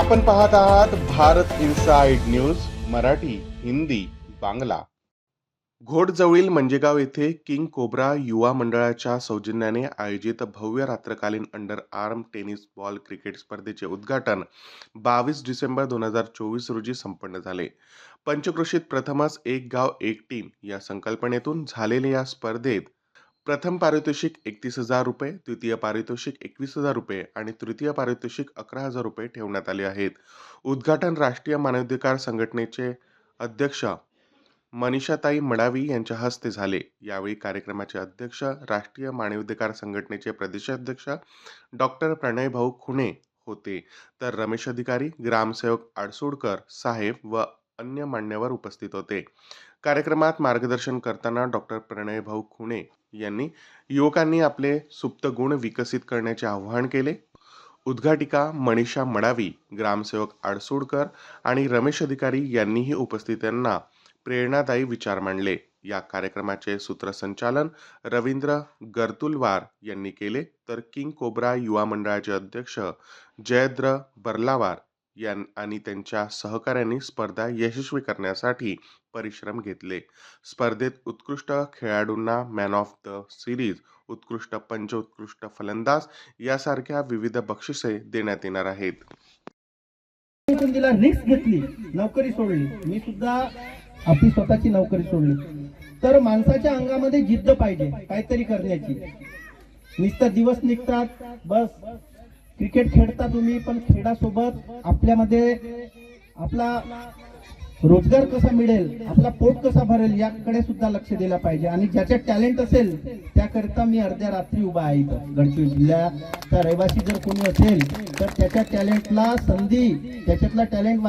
आपण पाहत आहात भारत इन्साइड न्यूज मराठी हिंदी बांगला. घोडजवळील मंजेगाव येथे किंग कोब्रा युवा मंडळाच्या सौजन्याने आयोजित भव्य रात्रकालीन under arm tennis ball cricket स्पर्धेचे उद्घाटन बावीस डिसेंबर दोन हजार चोवीस रोजी संपन्न झाले. पंचक्रोशीत प्रथमच एक गाव एक टीम या संकल्पनेतून झालेल्या या स्पर्धेत प्रथम पारितोषिक एकतीस हजार रुपये द्वितीय पारितोषिक एकवीस हजार रुपये आणि तृतीय पारितोषिक अकरा हजार रुपये ठेवण्यात आले आहेत. उद्घाटन राष्ट्रीय मानवाधिकार संघटनेचे अध्यक्ष मनीषाताई मडावी यांच्या हस्ते झाले. यावेळी कार्यक्रमाचे अध्यक्ष राष्ट्रीय मानवाधिकार संघटनेचे प्रदेशाध्यक्ष डॉक्टर प्रणय भाऊ खुणे होते. तर रमेश अधिकारी ग्रामसेवक आडसोडकर साहेब व अन्य मान्यवर उपस्थित होते. कार्यक्रमात मार्गदर्शन करताना डॉक्टर प्रणय भाऊ खुणे यांनी युवकांनी आपले सुप्त गुण विकसित करण्याचे आवाहन केले. उद्घाटिका मनीषा मडावी ग्रामसेवक आडसूडकर आणि रमेश अधिकारी यांनीही उपस्थितांना प्रेरणादायी विचार मांडले. या कार्यक्रमाचे सूत्रसंचालन रवींद्र गर्तुलवार यांनी केले. तर किंग कोब्रा युवा मंडळाचे अध्यक्ष जयद्र बर्लावार यां आणि त्यांच्या सहकाऱ्यांनी स्पर्धा यशस्वी करण्यासाठी परिश्रम घेतले. स्पर्धेत उत्कृष्ट खेळाडूंना मॅन ऑफ द सिरीज उत्कृष्ट पंच उत्कृष्ट फलंदाज यासारख्या विविध बक्षिसे देण्यात येणार आहेत. तिला घेतली नोकरी सोडली. मी सुद्धा आपली स्वतःची नोकरी सोडली. तर माणसाच्या अंगामध्ये जिद्द पाहिजे काहीतरी करण्याची. नुसतं दिवस निघतात बस. क्रिकेट खेळता तुम्ही पण खेळासोबत आपल्यामध्ये आपला रोजगार कसा मिळेल आपला पोट कसा भरेल याकडे सुद्धा लक्ष दिलं पाहिजे. आणि ज्याच्यात टॅलेंट असेल त्याकरिता मी अर्ध्या रात्री उभा आहे इथं. गडचिरोली जिल्ह्याचा रहिवासी जर कोणी असेल तर त्याच्या टॅलेंटला संधी त्याच्यातला टॅलेंट